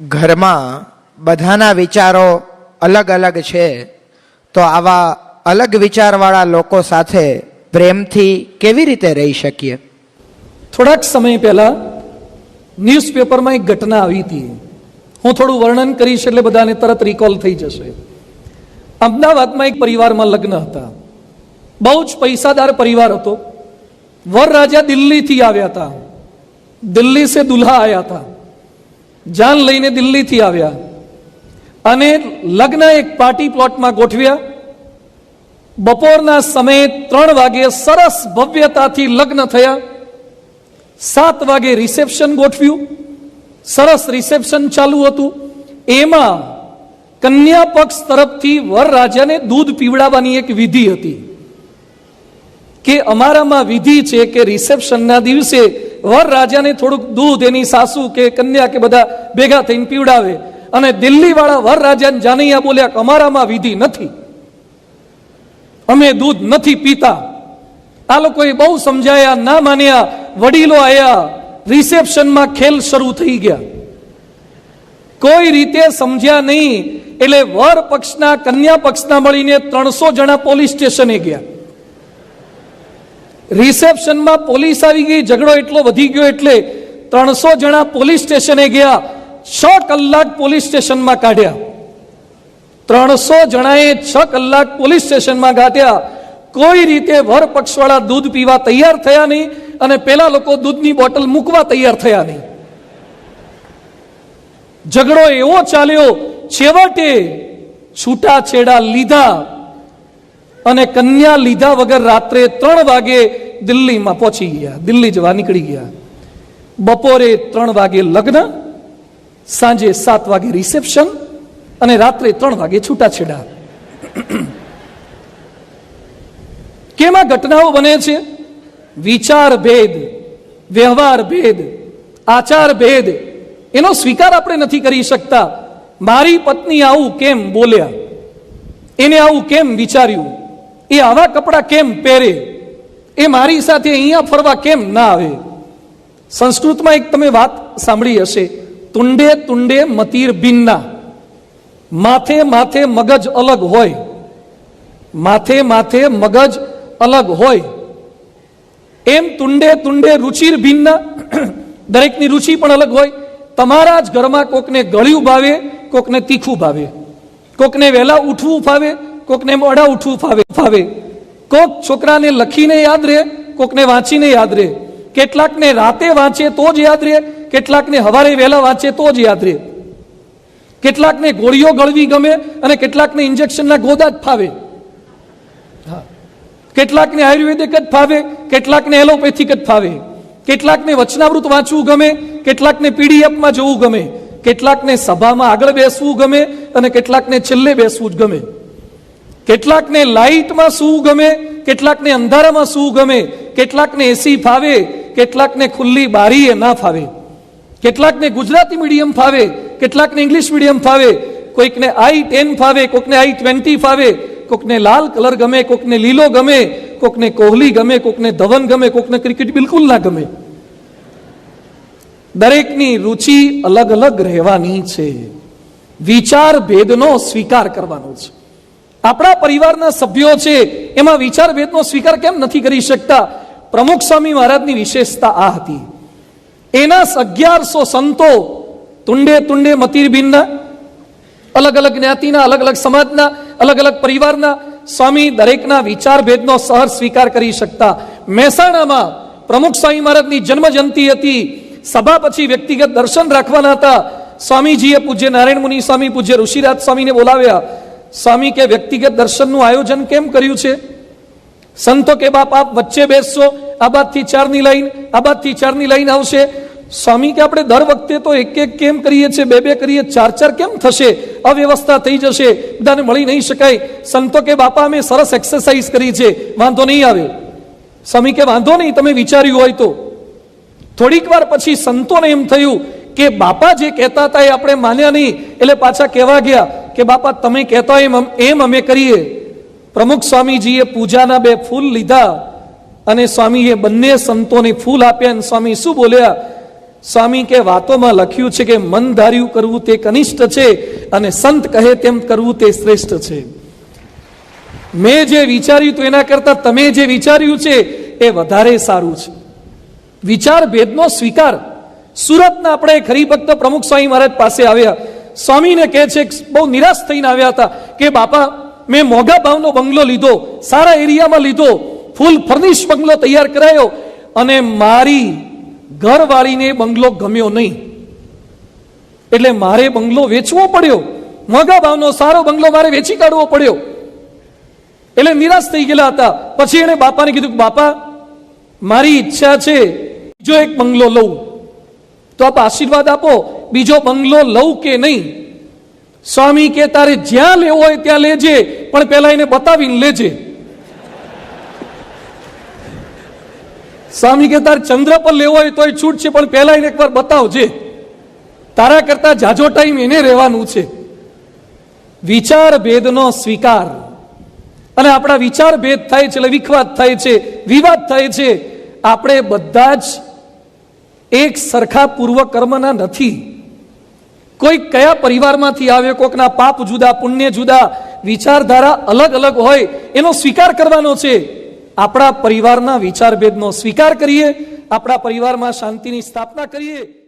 ઘરમાં બધાના વિચારો અલગ અલગ છે, તો આવા અલગ વિચારવાળા લોકો સાથે પ્રેમથી કેવી રીતે રહી શકીએ? થોડાક સમય પહેલા ન્યૂઝપેપરમાં એક ઘટના આવી હતી. હું થોડું વર્ણન કરીશ એટલે બધાને તરત રિકોલ થઈ જશે. અમદાવાદમાં એક પરિવારમાં લગ્ન હતા. બહુ જ પૈસાદાર પરિવાર હતો. વર રાજા દિલ્હીથી આવ્યા હતા. દિલ્હી સે દુલ્હા આવ્યા હતા. જાન લઈને દિલ્હીથી આવ્યા અને લગ્ન એક પાર્ટી પ્લોટમાં ગોઠવ્યા. બપોરના સમયે ત્રણ વાગે સરસ ભવ્યતાથી લગ્ન થયા. સાત વાગે રિસેપ્શન ગોઠવ્યું. સરસ રિસેપ્શન ચાલુ હતું. એમાં કન્યા પક્ષ તરફથી વર રાજાને દૂધ પીવડાવવાની એક વિધિ હતી. કે અમારામાં વિધિ છે કે રિસેપ્શનના દિવસે વર રાજાને થોડુંક દૂધ, એની સાસુ કે કન્યા કે બધા ભેગા થઈને પીવડાવે. અને દિલ્હીવાળા વર રાજાને જાનૈયા બોલ્યા કે અમારામાં વિધિ નથી. અમે દૂધ નથી પીતા. આ લોકોએ બહુ સમજાયા, ના માન્યા. વડીલો આવ્યા રિસેપ્શનમાં ખેલ શરૂ થઈ ગયા. કોઈ રીતે સમજ્યા નહીં. એટલે વર પક્ષના, કન્યા પક્ષના મળીને ત્રણસો જણા પોલીસ સ્ટેશને ગયા. રિસેપ્શનમાં પોલીસ આવી ગઈ. ઝઘડો એટલો વધી ગયો એટલે ત્રણસો જણા પોલીસ સ્ટેશને ગયા. છ કલાક પોલીસ સ્ટેશનમાં કાઢ્યા. ત્રણસો જણાએ છ કલાક પોલીસ સ્ટેશનમાં કાઢ્યા કોઈ રીતે વર પક્ષવાળા દૂધ પીવા તૈયાર થયા નહીં અને પેલા લોકો દૂધની બોટલ મૂકવા તૈયાર થયા નહીં. ઝઘડો એવો ચાલ્યો. છેવટે છૂટાછેડા લીધા. અને કન્યા લીધા વગર રાત્રે ત્રણ વાગે દિલ્હીમાં પહોંચી ગયા. દિલ્હી જવા નીકળી ગયા. બપોરે ત્રણ વાગે લગ્ન, સાંજે સાત વાગે રિસેપ્શન અને રાત્રે ત્રણ વાગે છૂટાછેડા. કેમાં ઘટનાઓ બને છે? વિચાર ભેદ, વ્યવહાર ભેદ, આચાર ભેદ, એનો સ્વીકાર આપણે નથી કરી શકતા. મારી પત્ની આવું કેમ બોલ્યા? એને આવું કેમ વિચાર્યું? એ આવા કપડાં કેમ પહેરે? એ મારી સાથે અહીંયા ફરવા કેમ ના આવે? સંસ્કૃતમાં એક તમે વાત સાંભળી હશે, તુંડે તુંડે મતીર ભિન્ના, માથે માથે મગજ અલગ હોય, માથે માથે મગજ અલગ હોય. એમ તુંડે તુંડે રુચિર ભિન્ના, દરેકની રુચિ પણ અલગ હોય. તમારા જ ઘરમાં કોકને ગળ્યું ભાવે, કોકને તીખું ભાવે, કોકને વહેલા ઉઠવું ફાવે કોકને મોડા ઉઠવું ફાવે ફાવે. કોક છોકરાને લખીને યાદ રહે, કોકને વાંચીને યાદ રહે. કેટલાકને રાતે વાંચે તો જ યાદ રહે, કેટલાકને હવારે વહેલા વાંચે તો જ યાદ રહે. કેટલાકને ગોળીઓ ગળવી ગમે અને કેટલાકને ઇન્જેક્શનના ગોદા જ ફાવે. કેટલાકને આયુર્વેદિક જ ફાવે, કેટલાકને એલોપેથિક જ ફાવે. કેટલાકને વચનાવૃત વાંચવું ગમે, કેટલાકને પીડીએફમાં જવું ગમે. કેટલાકને સભામાં આગળ બેસવું ગમે અને કેટલાકને છેલ્લે બેસવું જ ગમે. કેટલાકને લાઇટમાં શું ગમે, કેટલાકને અંધારામાં શું ગમે, કેટલાકને એસી ફાવે, કેટલાકને ખુલ્લી બારીએ ના ફાવે. કેટલાકને ગુજરાતી મીડિયમ ફાવે, કેટલાકને ઇંગ્લિશ મીડિયમ ફાવે, કોઈકને આઈ ટેન ફાવે, કોઈકને આઈ ટ્વેન્ટી ફાવે, કોઈકને લાલ કલર ગમે, કોઈકને લીલો ગમે, કોઈકને કોહલી ગમે, કોઈકને ધવન ગમે, કોઈકને ક્રિકેટ બિલકુલ ના ગમે. દરેકની રુચિ અલગ અલગ રહેવાની છે. વિચાર ભેદનો સ્વીકાર કરવાનો છે. આપણા પરિવારના સભ્યો છે, એમાં વિચાર ભેદનો સ્વીકાર કેમ નથી કરી શકતા? પ્રમુખ સ્વામી મહારાજની વિશેષતા આ હતી. એના અગિયારસો સંતો તુંડે તુંડે મતિરભિન્ના અલગ અલગ જ્ઞાતિના અલગ અલગ સમાજના અલગ અલગ પરિવારના સ્વામી દરેકના વિચાર ભેદનો સહર સ્વીકાર કરી શકતા. મહેસાણામાં પ્રમુખ સ્વામી મહારાજની જન્મ જયંતિ હતી. સભા પછી વ્યક્તિગત દર્શન રાખવાના હતા. સ્વામીજીએ પૂજ્ય નારાયણ મુનિ સ્વામી, પૂજ્ય ઋષિરાજ સ્વામીને બોલાવ્યા. સ્વામી કે વ્યક્તિગત દર્શનનું આયોજન કેમ કર્યું છે? સંતો કે બાપ, આપ વચ્ચે બેસશો, આ બાદથી ચારની લાઈન, આ બાદથી ચારની લાઈન આવશે. સ્વામી કે આપણે દર વખતે તો એક એક કેમ કરીએ છીએ, બે બે કરીએ, ચાર ચાર કેમ થશે? અવ્યવસ્થા થઈ જશે, બધાને મળી નહીં શકાય. સંતો કે બાપા અમે સરસ એક્સરસાઇઝ કરી છે, વાંધો નહીં આવે. સ્વામી કે વાંધો નહીં, તમે વિચાર્યું હોય તો. થોડીક વાર પછી સંતોને એમ થયું કે બાપા જે કહેતા હતા એ આપણે માન્યા નહીં, એટલે પાછા કહેવા ગયા. કે બાપા, તમે કહેતા એમ એમ અમે કરીએ. પ્રમુખ સ્વામીજીએ પૂજાના બે ફૂલ લીધા અને સ્વામીએ બંને સંતોને ફૂલ આપ્યા અને સ્વામી શું બોલ્યા? સ્વામી, કે વાતોમાં લખ્યું છે કે મન ધાર્યું કરવું તે કનિષ્ઠ છે અને સંત કહે તેમ કરવું તે શ્રેષ્ઠ છે. મેં જે વિચાર્યું તો એના કરતા તમે જે વિચાર્યું છે એ વધારે સારું છે. વિચાર ભેદનો સ્વીકાર. સુરતના આપણે ખરી ભક્ત પ્રમુખ સ્વામી મહારાજ પાસે આવ્યા. સ્વામીને કહે છે બહુ નિરાશ થઈને આવ્યા હતા કે બાપા, મેં મોંઘા ભાવનો બંગલો લીધો, સારા એરિયામાં લીધો, ફૂલ ફર્નિશ બંગલો તૈયાર કરાયો અને મારી ઘરવાળીને બંગલો ગમ્યો નહીં. એટલે મારે બંગલો વેચવો પડ્યો. મોંઘા ભાવનો સારો બંગલો મારે વેચી કાઢવો પડ્યો. એટલે નિરાશ થઈ ગયેલા હતા. પછી એણે બાપાને કીધું કે બાપા, મારી ઈચ્છા છે બીજો એક બંગલો લઉં. તો આપ આશીર્વાદ આપો. બીજો બંગલો લઉં કે નહીં? સ્વામી કે, તારે જ્યાં લેવો હોય ત્યાં લેજે, પણ પેલા એને બતાવીને લેજે. સ્વામી કે, તારે ચંદ્ર પર લેવો હોય તોય છૂટ છે, પણ પહેલા એને એકવાર બતાવજે. તારા કરતા જાજો ટાઈમ એને રહેવાનું છે. વિચાર ભેદનો સ્વીકાર. અને આપણા વિચાર ભેદ થાય છે, એટલે વિખવાદ થાય છે, વિવાદ થાય છે. આપણે બધા જ એક સરખા પૂર્વ કર્મના નથી. કોઈ કયા પરિવારમાંથી આવે, કોકના પાપ જુદા, પુણ્ય જુદા, વિચારધારા અલગ અલગ હોય, એનો સ્વીકાર કરવાનો છે. આપણા પરિવારના વિચારભેદનો સ્વીકાર કરીએ, આપણા પરિવારમાં શાંતિની સ્થાપના કરીએ